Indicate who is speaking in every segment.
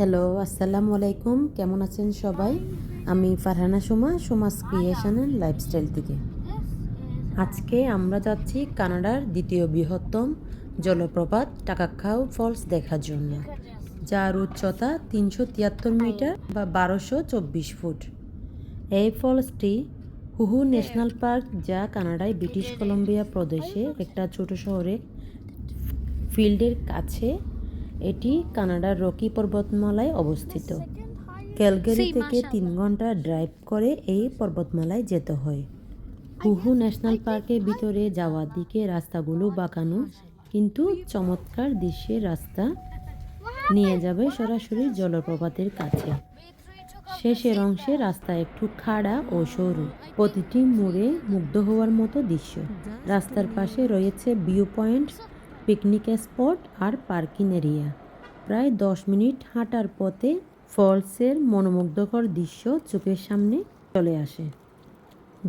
Speaker 1: Hello আসসালামু আলাইকুম। কেমন আছেন সবাই? আমি Farhana Soma, Soma's creation and lifestyle থেকে। আজকে আমরা যাচ্ছি কানাডার দ্বিতীয় বৃহত্তম জলপ্রপাত টাকাখাও ফলস দেখার জন্য, যার উচ্চতা তিনশো তিয়াত্তর মিটার বা বারোশো চব্বিশ ফুট। এই ফলসটি হুহু ন্যাশনাল পার্ক, যা কানাডায় ব্রিটিশ কলম্বিয়া প্রদেশে একটা ছোট শহরে ফিল্ডের কাছে এটি কানাডার রকি পর্বতমালায় অবস্থিত। ক্যালগারি থেকে তিন ঘণ্টা ড্রাইভ করে এই পর্বতমালায় যেতে হয়। হুহু ন্যাশনাল পার্কের ভিতরে যাওয়ার দিকে রাস্তাগুলো বাঁকানো কিন্তু চমৎকার দৃশ্যের রাস্তা নিয়ে যাবে সরাসরি জলপ্রপাতের কাছে। শেষের অংশে রাস্তা একটু খাড়া ও সরু প্রতিটি মোড়ে মুগ্ধ হওয়ার মতো দৃশ্য। রাস্তার পাশে রয়েছে ভিউ পয়েন্ট পিকনিক স্পট আর পার্কিং এরিয়া। প্রায় দশ মিনিট হাঁটার পথে ফলসের মনোমুগ্ধকর দৃশ্য চোখের সামনে চলে আসে।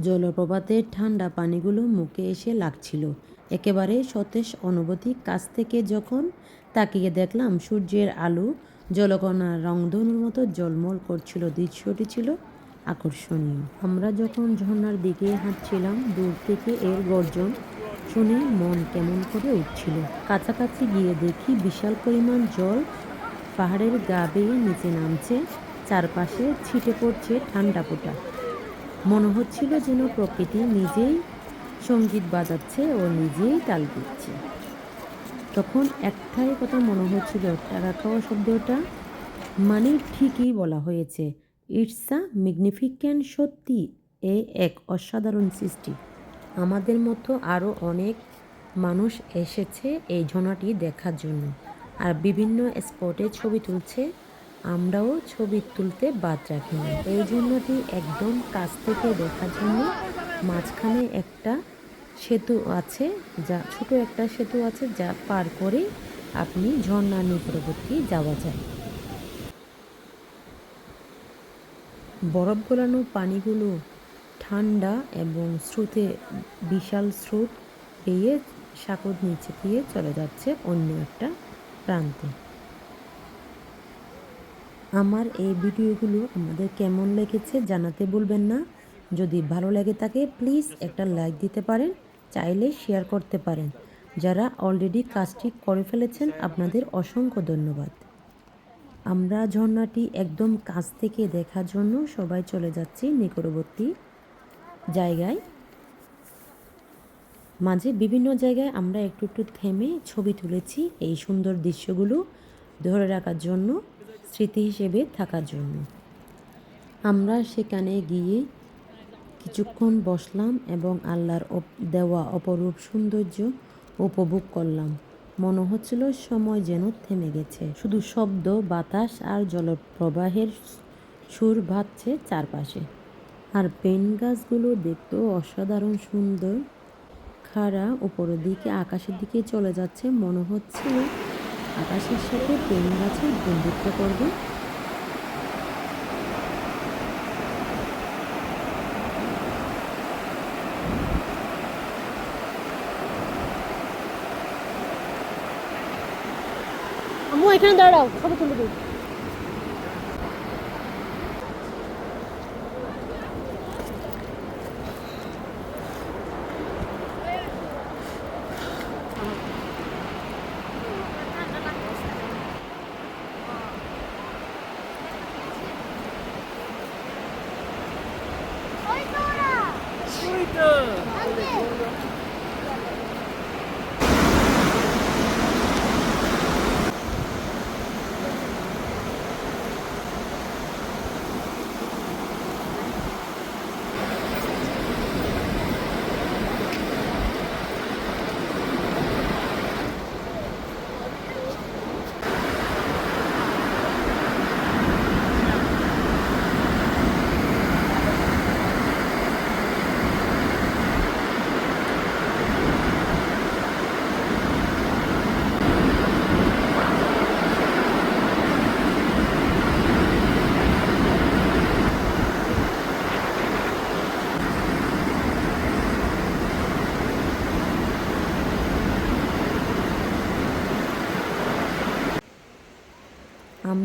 Speaker 1: জলপ্রপাতের ঠান্ডা পানিগুলো মুখে এসে লাগছিল। একেবারে সতেজ অনুভূতি কাছ থেকে যখন তাকিয়ে দেখলাম সূর্যের আলো জলকণার রংধনুর মতো জলমল করছিল, দৃশ্যটি ছিল আকর্ষণীয়। আমরা যখন ঝর্নার দিকে হাঁটছিলাম, দূর থেকে এর গর্জন শুনে মন কেমন করে উঠছিল। কাছাকাছি গিয়ে দেখি বিশাল পরিমাণ জল পাহাড়ের গা বেয়ে নিচে নামছে, চারপাশে ছিটে পড়ছে ঠান্ডা পোটা মনে হচ্ছিল যেন প্রকৃতি নিজেই সংগীত বাজাচ্ছে ও নিজেই তাল দিচ্ছে। তখন একটাই কথা মনে হচ্ছিল টাকা খাওয়া শব্দটা মানে ঠিকই বলা হয়েছে। ইটস আ ম্যাগনিফিক্যান্ট সত্যি, এ এক অসাধারণ সৃষ্টি। আমাদের মতো আরও অনেক মানুষ এসেছে এই ঝর্ণাটি দেখার জন্য। আর বিভিন্ন স্পটে ছবি তুলছে, আমরাও ছবি তুলতে বাদ রাখিনি এই ঝর্ণাটি একদম কাছ থেকে দেখার জন্য মাঝখানে একটা সেতু আছে, যা ছোট একটা সেতু আছে, যা পার করে আপনি ঝর্ণার নিকটবর্তী যাওয়া যায়। বরফ গলানো পানিগুলো ঠান্ডা এবং স্রোতে বিশাল স্রোত পেয়ে সাঁকোর নিচে দিয়ে চলে যাচ্ছে অন্য একটা প্রান্তে। আমার এই ভিডিওগুলো আমাদের কেমন লেগেছে জানাতে বলবেন না। যদি ভালো লাগে থাকে, প্লিজ একটা লাইক দিতে পারেন, চাইলে শেয়ার করতে পারেন। যারা অলরেডি কাজটি করে ফেলেছেন, আপনাদের অসংখ্য ধন্যবাদ। আমরা ঝর্ণাটি একদম কাছ থেকে দেখার জন্য সবাই চলে যাচ্ছি নিকটবর্তী জায়গায়। মাঝে বিভিন্ন জায়গায় আমরা একটু একটু থেমে ছবি তুলেছি এই সুন্দর দৃশ্যগুলো ধরে রাখার জন্য, স্মৃতি হিসেবে থাকার জন্য। আমরা সেখানে গিয়ে কিছুক্ষণ বসলাম এবং আল্লাহর দেওয়া অপরূপ সৌন্দর্য উপভোগ করলাম। মনে হচ্ছিল সময় যেন থেমে গেছে। শুধু শব্দ, বাতাস আর জলপ্রবাহের সুর ভাবছে চারপাশে। আর পেন গাছগুলো দেখতেও অসাধারণ সুন্দর। খাড়া উপরের দিকে, আকাশের দিকে চলে যাচ্ছে, মনে হচ্ছে আকাশের সাথে পেন গাছের বন্ধুত্ব করবে।
Speaker 2: এখানে দাঁড়াও ছবি তুলে দিই 나이스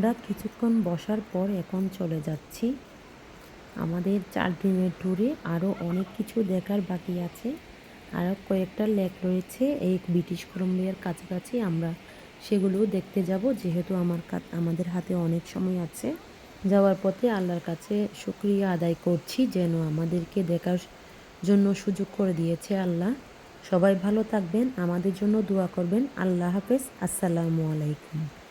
Speaker 1: আমরা কিছুক্ষণ বসার পর এখন চলে যাচ্ছি। আমাদের চার দিনের ট্যুরে আরও অনেক কিছু দেখার বাকি আছে। আরও কয়েকটা লেক রয়েছে এই ব্রিটিশ কলম্বিয়ার কাছাকাছি। আমরা সেগুলো দেখতে যাব, যেহেতু আমার আমাদের হাতে অনেক সময় আছে। যাওয়ার পথে আল্লাহর কাছে শুক্রিয়া আদায় করছি যেন আমাদেরকে দেখার জন্য সুযোগ করে দিয়েছে আল্লাহ। সবাই ভালো থাকবেন, আমাদের জন্য দোয়া করবেন। আল্লাহ হাফেজ, আসসালামু আলাইকুম।